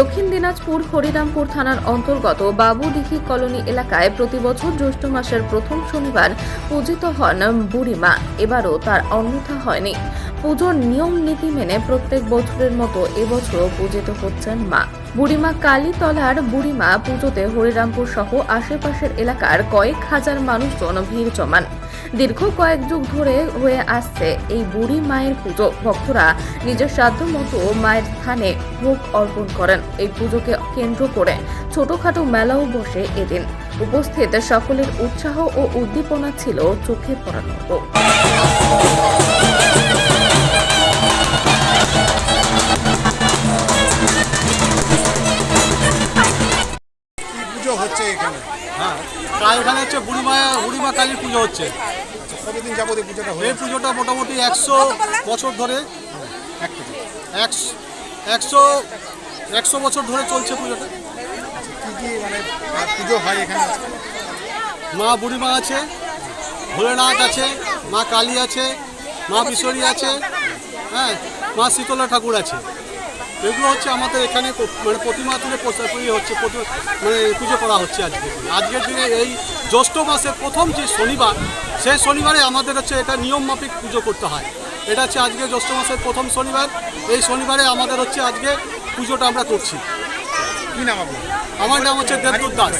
দক্ষিণ দিনাজপুর হরিরামপুর থানার অন্তর্গত বাবুদিঘি কলোনি এলাকায় প্রতি বছর জ্যৈষ্ঠ মাসের প্রথম শনিবার পূজিত হন বুড়িমা। এবারও তার অন্যথা হয়নি। পুজোর নিয়ম নীতি মেনে প্রত্যেক বছরের মতো এবছরও পূজিত হচ্ছেন মা। বুড়িমা কালীতলার বুড়িমা পুজোতে হরিরামপুর সহ আশেপাশের এলাকার কয়েক হাজার মানুষজন ভিড় জমান। দীর্ঘ কয়েক যুগ ধরে হয়ে আসছে এই বুড়ি মায়ের পুজো। ভক্তরা নিজের সাধ্য মতো মায়ের স্থানে ভোগ অর্পণ করেন। এই পুজোকে কেন্দ্র করে ছোটখাটো মেলাও বসে এদিন। উপস্থিত সকলের উৎসাহ ও উদ্দীপনা ছিল চোখে পড়ার মতো। হচ্ছে এখানে। হ্যাঁ প্রায় এখানে হচ্ছে বুড়িমা বুড়িমা কালীর পুজো হচ্ছে। কতদিন যাবত এই পুজোটা হয়ে এই পুজোটা মোটামুটি একশো বছর ধরে একশো একশো একশো বছর ধরে চলছে পুজোটা। কি কি মানে পুজো হয় এখানে? মা বুড়িমা আছে ভোলেনাথ আছে মা কালী আছে মা বিশ্বরী আছে হ্যাঁ মা শীতলা ঠাকুর আছে। এগুলো হচ্ছে আমাদের এখানে মানে প্রতিমা তুলে পুজো হচ্ছে মানে পুজো করা হচ্ছে আজকে আজকের দিনে এই জ্যৈষ্ঠ মাসের প্রথম যে শনিবার সেই শনিবারে আমাদের হচ্ছে এটা নিয়ম মাফিক পুজো করতে হয়। এটা হচ্ছে আজকে জ্যৈষ্ঠ মাসের প্রথম শনিবার। এই শনিবারে আমাদের হচ্ছে আজকে পুজোটা আমরা করছি। কী নাম আপনার? আমার নাম হচ্ছে দেবদূত দাস।